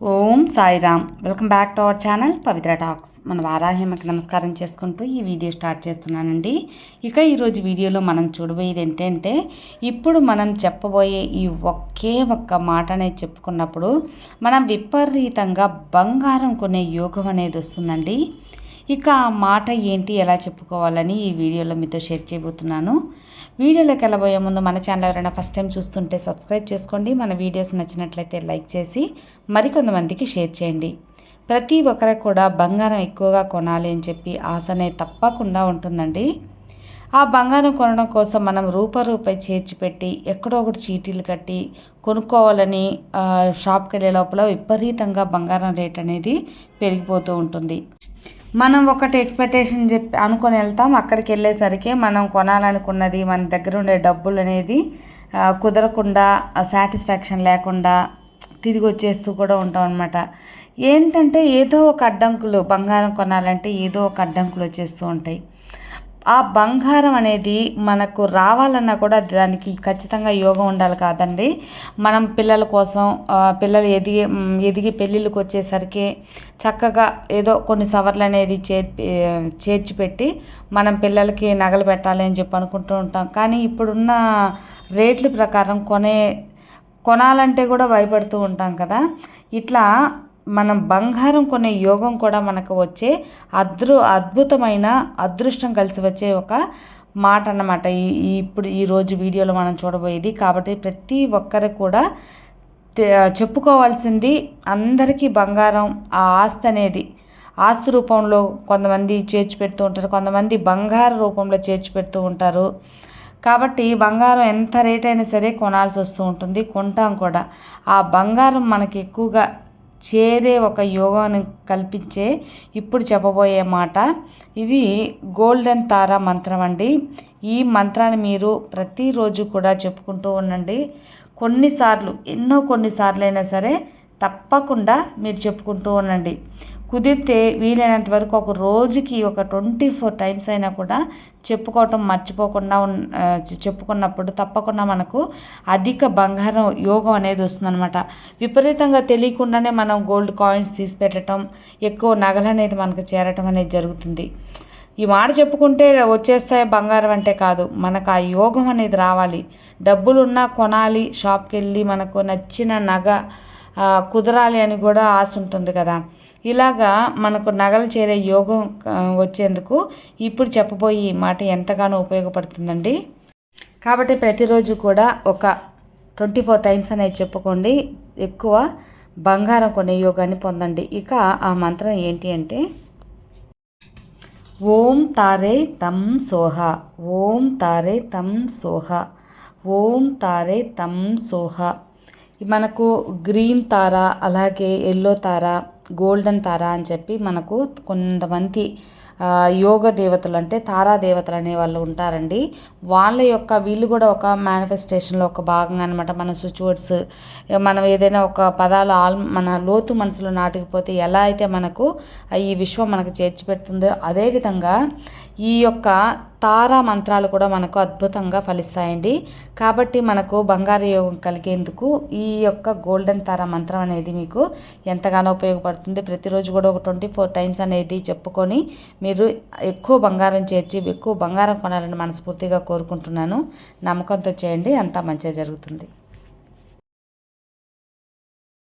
Om Sairam. Welcome back to our channel Pavitra talks. మన వారాహిమకి నమస్కారం చేసుకుంటూ ఈ వీడియో స్టార్ట్ చేస్తున్నానండి. ఇక ఈరోజు వీడియోలో మనం చూడబోయేది ఏంటంటే ఇప్పుడు మనం చెప్పబోయే ఈ ఒకే ఒక్క మాట అనేది చెప్పుకున్నప్పుడు మనం విపరీతంగా బంగారం కొనే యోగం అనేది వస్తుందండి. ఇక ఆ మాట ఏంటి ఎలా చెప్పుకోవాలని ఈ వీడియోలో మీతో షేర్ చేయబోతున్నాను. వీడియోలోకి వెళ్ళబోయే ముందు మన ఛానల్ ఎవరైనా ఫస్ట్ టైం చూస్తుంటే సబ్స్క్రైబ్ చేసుకోండి. మన వీడియోస్ నచ్చినట్లయితే లైక్ చేసి మరికొంతమందికి షేర్ చేయండి. ప్రతి ఒక్కరికి కూడా బంగారం ఎక్కువగా కొనాలి అని చెప్పి ఆశనే తప్పకుండా ఉంటుందండి. ఆ బంగారం కొనడం కోసం మనం రూపాయి చేర్చి పెట్టి ఎక్కడో ఒకటి చీటీలు కట్టి కొనుక్కోవాలని షాప్కి వెళ్ళే లోపల విపరీతంగా బంగారం రేట్ అనేది పెరిగిపోతూ ఉంటుంది. మనం ఒకటి ఎక్స్పెక్టేషన్ చెప్పి అనుకొని వెళ్తాం. అక్కడికి వెళ్ళేసరికి మనం కొనాలనుకున్నది మన దగ్గర ఉండే డబ్బులు అనేది కుదరకుండా సాటిస్ఫాక్షన్ లేకుండా తిరిగి వచ్చేస్తూ కూడా ఉంటాం అనమాట ఏంటంటే ఏదో ఒక అడ్డంకులు బంగారం కొనాలంటే ఏదో ఒక అడ్డంకులు వచ్చేస్తూ ఉంటాయి. ఆ బంగారం అనేది మనకు రావాలన్నా కూడా దానికి ఖచ్చితంగా యోగం ఉండాలి కాదండి. మనం పిల్లల కోసం పిల్లలు ఎదిగి ఎదిగి పెళ్ళిళ్ళకి వచ్చేసరికి చక్కగా ఏదో కొన్ని సవర్లు అనేది చేర్చి చేర్చిపెట్టి మనం పిల్లలకి నగలు పెట్టాలి అని చెప్పి అనుకుంటూ ఉంటాం. కానీ ఇప్పుడున్న రేట్ల ప్రకారం కొనే కొనాలంటే కూడా భయపడుతూ ఉంటాం కదా. ఇట్లా మనం బంగారం కొనే యోగం కూడా మనకు వచ్చే అదృ అద్భుతమైన అదృష్టం కలిసి వచ్చే ఒక మాట అన్నమాట. ఈ ఇప్పుడు ఈరోజు వీడియోలో మనం చూడబోయేది. కాబట్టి ప్రతి ఒక్కరికి కూడా చెప్పుకోవాల్సింది అందరికీ బంగారం ఆ ఆస్తి అనేది. ఆస్తి రూపంలో కొంతమంది చేర్చి పెడుతూ ఉంటారు కొంతమంది బంగారు రూపంలో చేర్చి పెడుతూ ఉంటారు. కాబట్టి బంగారం ఎంత రేట్ అయినా సరే కొనాల్సి వస్తూ ఉంటుంది కొంటాం కూడా. ఆ బంగారం మనకి ఎక్కువగా చేరే ఒక యోగాను కల్పించే ఇప్పుడు చెప్పబోయే మాట. ఇది గోల్డెన్ తారా మంత్రం అండి. ఈ మంత్రాన్ని మీరు ప్రతిరోజు కూడా చెప్పుకుంటూ ఉండండి. కొన్నిసార్లు ఎన్నో కొన్నిసార్లు అయినా సరే తప్పకుండా మీరు చెప్పుకుంటూ ఉండండి. కుదిరితే వీలైనంత వరకు ఒక రోజుకి ఒక ట్వంటీ ఫోర్ టైమ్స్ అయినా కూడా చెప్పుకోవటం మర్చిపోకుండా చెప్పుకున్నప్పుడు తప్పకుండా మనకు అధిక బంగారం యోగం అనేది వస్తుందన్నమాట. విపరీతంగా తెలియకుండానే మనం గోల్డ్ కాయిన్స్ తీసి పెట్టడం ఎక్కువ నగలు అనేది మనకు చేరటం అనేది జరుగుతుంది. ఈ మాట చెప్పుకుంటే వచ్చేస్తాయి బంగారం అంటే కాదు మనకు ఆ యోగం అనేది రావాలి. డబ్బులున్నా కొనాలి షాప్కి వెళ్ళి మనకు నచ్చిన నగ కుదరాలి అని కూడా ఆశ ఉంటుంది కదా. ఇలాగా మనకు నగలు చేరే యోగం వచ్చేందుకు ఇప్పుడు చెప్పబోయి ఈ మాట ఎంతగానో ఉపయోగపడుతుందండి. కాబట్టి ప్రతిరోజు కూడా ఒక ట్వంటీ ఫోర్ టైమ్స్ అనేది చెప్పుకోండి. ఎక్కువ బంగారం కొనే యోగాన్ని పొందండి. ఇక ఆ మంత్రం ఏంటి అంటే ఓం తారే తం సోహ ఓం తారే తం సోహ ఓం తారే తం సోహ. మనకు గ్రీన్ తార అలాగే ఎల్లో తార గోల్డెన్ తార అని చెప్పి మనకు కొంతమంది యోగ దేవతలు అంటే తారా దేవతలు అనే వాళ్ళు ఉంటారండి. వాళ్ళ యొక్క వీళ్ళు కూడా ఒక మేనిఫెస్టేషన్లో ఒక భాగంగా అనమాట మన స్విచ్ వర్డ్స్ మనం ఏదైనా ఒక పదాలు ఆల్ మన లోతు మనసులో నాటుకుపోతే ఎలా అయితే మనకు ఈ విశ్వం మనకు చేర్చి పెడుతుందో అదేవిధంగా ఈ యొక్క తారా మంత్రాలు కూడా మనకు అద్భుతంగా ఫలిస్తాయండి. కాబట్టి మనకు బంగారు యోగం కలిగేందుకు ఈ యొక్క గోల్డెన్ తారా మంత్రం అనేది మీకు ఎంతగానో ఉపయోగపడుతుంది. ప్రతిరోజు కూడా ఒక ట్వంటీ ఫోర్ టైమ్స్ అనేది చెప్పుకొని మీరు ఎక్కువ బంగారం చేర్చి ఎక్కువ బంగారం కొనాలని మనస్ఫూర్తిగా కోరుకుంటున్నాను. నమ్మకంతో చేయండి అంతా మంచిగా జరుగుతుంది.